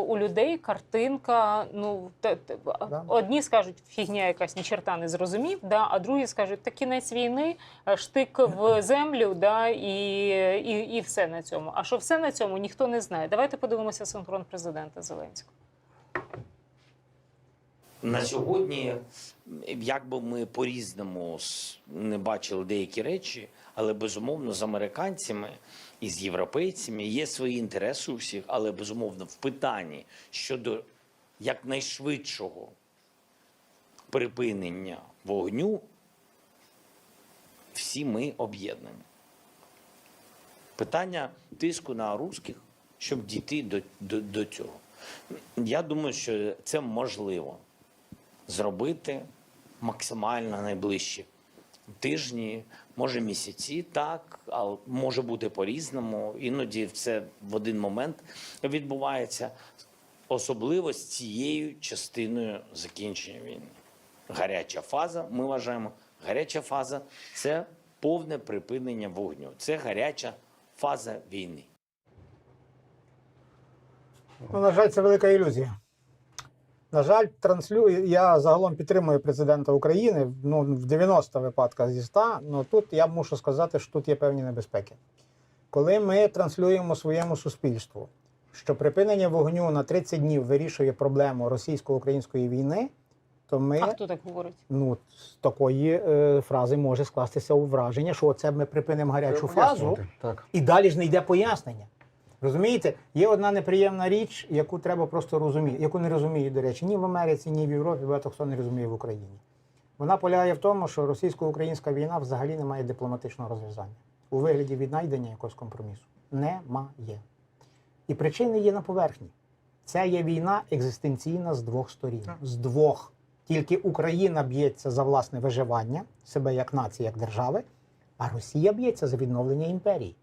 У людей картинка. Ну те- те- Да. одні скажуть, фігня якась ні черта не зрозумів, да, а другі скажуть, та кінець війни, е, штик в землю, да, і, і, і все на цьому. А що все на цьому, ніхто не знає. Давайте подивимося синхрон президента Зеленського. На сьогодні, як би ми по-різному не бачили деякі речі, але безумовно з американцями і з європейцями є свої інтереси у всіх, але безумовно в питанні щодо якнайшвидшого припинення вогню, всі ми об'єднані. Питання тиску на русських, щоб дійти до, до, до цього. Я думаю, що це можливо зробити максимально найближчі тижні, може місяці, так, але може бути по-різному. Іноді це в один момент відбувається, особливо з цією частиною закінчення війни. Гаряча фаза, ми вважаємо, гаряча фаза це повне припинення вогню. Це гаряча фаза війни. Ну, на жаль, це велика ілюзія. На жаль, транслюю. Я загалом підтримую президента України ну, в 90 випадках зі 100, але тут я мушу сказати, що тут є певні небезпеки. Коли ми транслюємо своєму суспільству, що припинення вогню на 30 днів вирішує проблему російсько-української війни, то ми А хто так говорить? ну, з такої е, фрази може скластися у враження, що оце ми припинимо гарячу фазу. Так. І далі ж не йде пояснення. Розумієте, є одна неприємна річ, яку треба просто розуміти, яку не розуміють, до речі, ні в Америці, ні в Європі, багато хто не розуміє в Україні. Вона полягає в тому, що російсько-українська війна взагалі не має дипломатичного розв'язання у вигляді віднайдення якогось компромісу. Немає. І причини є на поверхні. Це є війна екзистенційна з двох сторін. З двох. Тільки Україна б'ється за власне виживання, себе як нації, як держави, а Росія б'ється за відновлення імперії.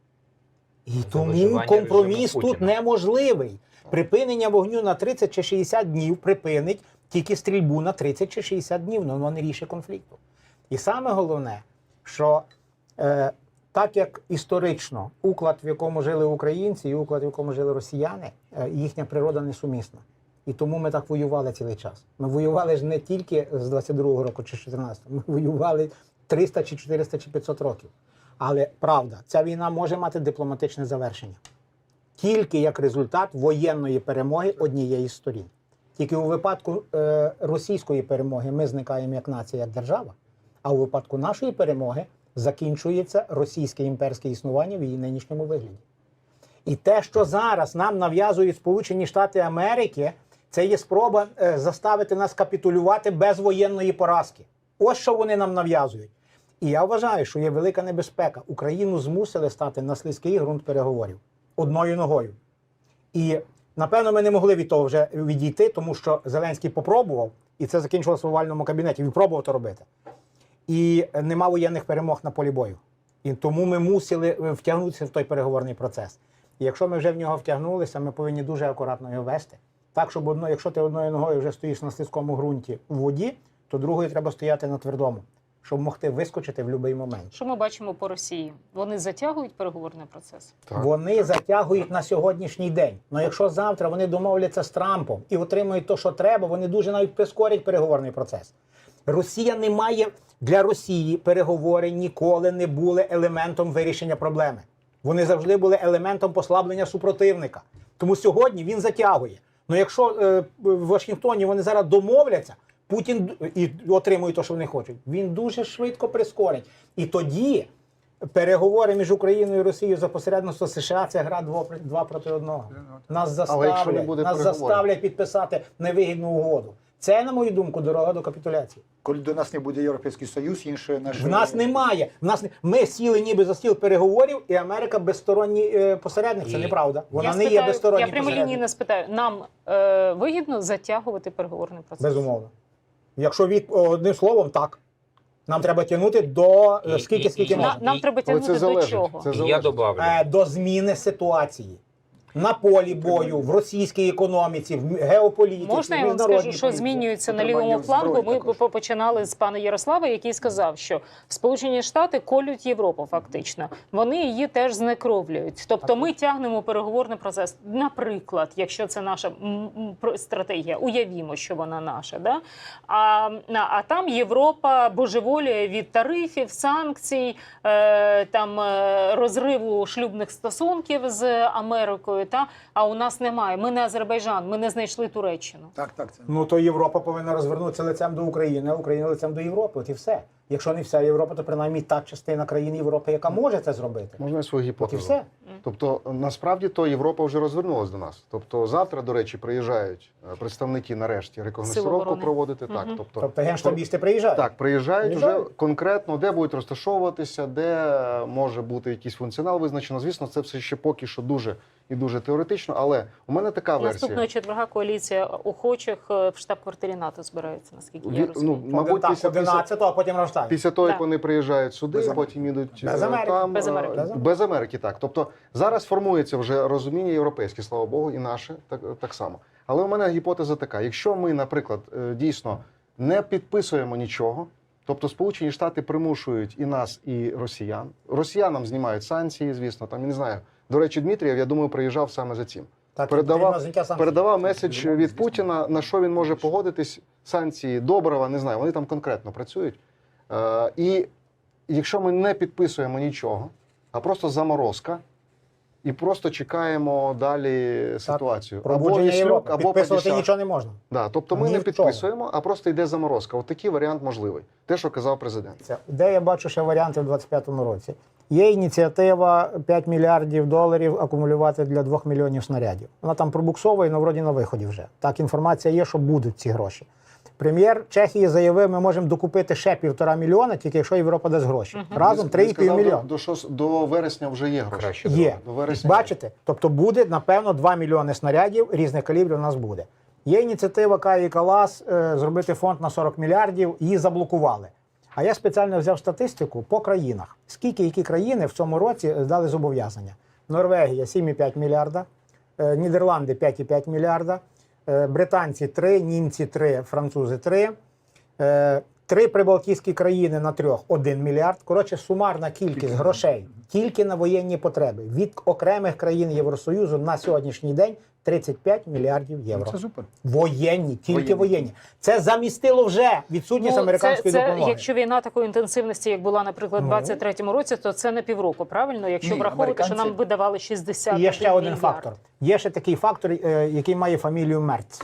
І тому компроміс тут неможливий. Припинення вогню на 30 чи 60 днів припинить тільки стрільбу на 30 чи 60 днів, але воно не рішить конфлікту. І саме головне, що е, так як історично уклад, в якому жили українці, і уклад, в якому жили росіяни, е, їхня природа несумісна. І тому ми так воювали цілий час. Ми воювали ж не тільки з 22-го року чи 14-го, ми воювали 300 чи 400 чи 500 років. Але правда, ця війна може мати дипломатичне завершення тільки як результат воєнної перемоги однієї з сторін. Тільки у випадку е, російської перемоги ми зникаємо як нація, як держава, а у випадку нашої перемоги закінчується російське імперське існування в її нинішньому вигляді. І те, що зараз нам нав'язують Сполучені Штати Америки, це є спроба е, заставити нас капітулювати без воєнної поразки. Ось що вони нам нав'язують. І я вважаю, що є велика небезпека. Україну змусили стати на слизький ґрунт переговорів одною ногою. І напевно ми не могли від того вже відійти, тому що Зеленський попробував, і це закінчилося в овальному кабінеті. Він пробував то робити. І нема воєнних перемог на полі бою. І тому ми мусили е, втягнутися в той переговорний процес. І якщо ми вже в нього втягнулися, ми повинні дуже акуратно його вести. Так, щоб одно, якщо ти одною ногою вже стоїш на слизькому ґрунті в воді, то другою треба стояти на твердому, щоб могти вискочити в будь-який момент. Що ми бачимо по Росії? Вони затягують переговорний процес. Так. Вони затягують на сьогоднішній день. Ну якщо завтра вони домовляться з Трампом і отримують те, що треба, вони дуже навіть прискорять переговорний процес. Росія не має для Росії переговори ніколи не були елементом вирішення проблеми. Вони завжди були елементом послаблення супротивника. Тому сьогодні він затягує. Ну якщо е, в Вашингтоні вони зараз домовляться, Путін і отримує те, що вони хочуть, він дуже швидко прискорить. І тоді переговори між Україною і Росією за посередництво США це гра два проти одного. Нас заставлять, нас заставлять підписати невигідну угоду. Це, на мою думку, дорога до капітуляції. Коли до нас не буде Європейський Союз, інше наше В нас немає. В нас не... Ми сіли ніби за стіл переговорів, і Америка безсторонній е, посередник. Це неправда. Вона я не є спитаю, безсторонній я прямолінійно посередник. спитаю, нам е, вигідно затягувати переговорний процес? Безумовно. Якщо від одним словом, так. Нам треба тягнути до І- скільки, і- скільки і- можна. нам треба Але тягнути це до залежить. чого? Це І я добавлю. Е, до зміни ситуації. На полі бою, в російській економіці, в геополітиці, Можна я вам скажу, що політиці. змінюється на лівому флангу? Ми також. починали з пана Ярослава, який сказав, що Сполучені Штати колють Європу. Фактично, вони її теж знекровлюють. Тобто, ми тягнемо переговорний процес. Наприклад, якщо це наша стратегія, уявімо, що вона наша, да а, а там Європа божеволіє від тарифів, санкцій, е, там е, розриву шлюбних стосунків з Америкою. Та а у нас немає. Ми не Азербайджан, ми не знайшли Туреччину. Так, так. Це. Ну то Європа повинна розвернутися лицем до України, а Україна лицем до Європи. От і все. Якщо не вся Європа, то принаймні та частина країн Європи, яка може це зробити. Можна я свою От і все. Тобто, насправді то Європа вже розвернулась до нас. Тобто, завтра, до речі, приїжджають е, представники нарешті оборони. проводити. Так, тобто, Тобто генштабісти приїжджають. так, приїжджають вже конкретно, де будуть розташовуватися, де може бути якийсь функціонал визначено. Звісно, це все ще поки що дуже і дуже теоретично. Але у мене така версія. Наступного четверга коаліція охочих е, в штаб-квартирі НАТО збирається, наскільки я розумію. ну, мабуть, так, після, після, 11-го, а потім Рамштайн. Після того, як вони приїжджають сюди, Без потім їдуть Без е, Америки. там Без е, Америки. Без Америки. без Америки, так. Тобто зараз формується вже розуміння європейське, слава Богу, і наше так, так само. Але у мене гіпотеза така: якщо ми, наприклад, е, дійсно не підписуємо нічого, тобто Сполучені Штати примушують і нас, і росіян. Росіянам знімають санкції, звісно, там я не знаю. До речі, Дмитрієв, я думаю, приїжджав саме за цим. Так, передавав-. Передавав меседж від Путіна, на що він може погодитись. Санкції Доброва, не знаю, вони там конкретно працюють. Е, і якщо ми не підписуємо нічого, а просто заморозка, і просто чекаємо далі ситуацію. Пробудження Віслюк, Європи. або Підписувати Падішах. нічого не можна. Да, тобто ми Ні не підписуємо, а просто йде заморозка. От такий варіант можливий. Те, що казав президент. Це де я бачу ще варіанти в 25-му році. Є ініціатива 5 мільярдів доларів акумулювати для 2 мільйонів снарядів. Вона там пробуксовує, але вроді на виході вже. Так, інформація є, що будуть ці гроші. Прем'єр Чехії заявив, ми можемо докупити ще півтора мільйона, тільки якщо Європа дасть гроші. Разом Він 3,5 сказав, мільйона. До, до, шос- до вересня вже є гроші. Краще Є. До вересня. Бачите? Тобто буде, напевно, 2 мільйони снарядів різних калібрів у нас буде. Є ініціатива Каї Калас е, зробити фонд на 40 мільярдів, її заблокували. А я спеціально взяв статистику по країнах. Скільки які країни в цьому році е, дали зобов'язання? Норвегія 7,5 мільярда, е, Нідерланди 5,5 мільярда, британці три, німці три, французи 3. Е, Три прибалтійські країни на трьох 1 мільярд. Коротше, сумарна кількість грошей тільки на воєнні потреби від окремих країн Євросоюзу на сьогоднішній день 35 мільярдів євро. Це супер. Воєнні, тільки Воєнні. воєнні. Це замістило вже відсутність американської Ну, це, це, допомоги. Якщо війна такої інтенсивності, як була, наприклад, у Ну. 23-му році, то це на півроку, правильно? Якщо Ні, враховувати, що нам видавали 60 мільярдів. є ще один мільярд. фактор. Є ще такий фактор, е, який має фамілію Мерц.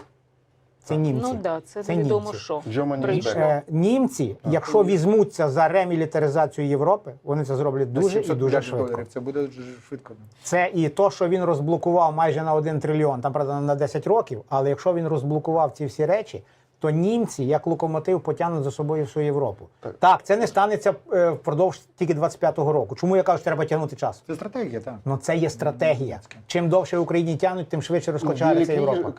Це німці. Ну да, це, Це невідомо німці. що. Germany Прийшло. Е, Німці, якщо візьмуться за ремілітаризацію Європи, вони це зроблять дуже і дуже швидко. доларів. Це буде дуже швидко. Це і то, що він розблокував майже на 1 трильйон, там правда на 10 років. Але якщо він розблокував ці всі речі, то німці як локомотив потягнуть за собою всю Європу. Так. Так, це не станеться е, впродовж тільки 25-го року. Чому я кажу, що треба тягнути час? Це стратегія, так. Ну це є стратегія. Чим довше Україні тягнуть, тим швидше Ну, розкочається Європа.